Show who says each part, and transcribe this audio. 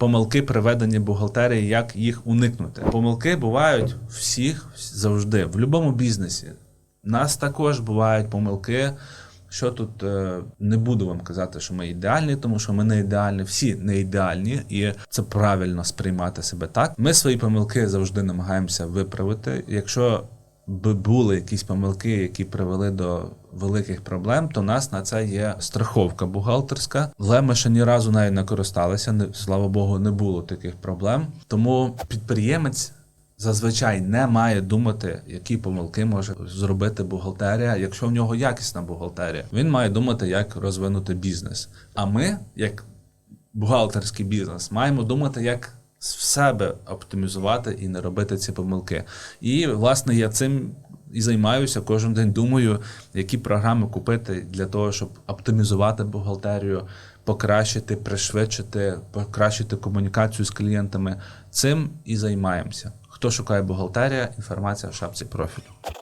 Speaker 1: помилки при веденні бухгалтерії, як їх уникнути. Помилки бувають всіх завжди, в будь-якому бізнесі. У нас також бувають помилки. Що тут е, не буду вам казати, що ми ідеальні, тому що ми не ідеальні, всі не ідеальні, і це правильно сприймати себе так. Ми свої помилки завжди намагаємося виправити. Якщо би були якісь помилки, які привели до великих проблем, то нас на це є страховка бухгалтерська. Але ми ще ні разу нею не користалися. Слава Богу, не було таких проблем. Тому підприємець зазвичай не має думати, які помилки може зробити бухгалтерія, якщо в нього якісна бухгалтерія. Він має думати, як розвинути бізнес. А ми, як бухгалтерський бізнес, маємо думати, як в себе оптимізувати і не робити ці помилки. І, власне, я цим і займаюся кожен день. Думаю, які програми купити для того, щоб оптимізувати бухгалтерію, покращити, пришвидшити, покращити комунікацію з клієнтами. Цим і займаємося. Хто шукає бухгалтерія, інформація в шапці профілю.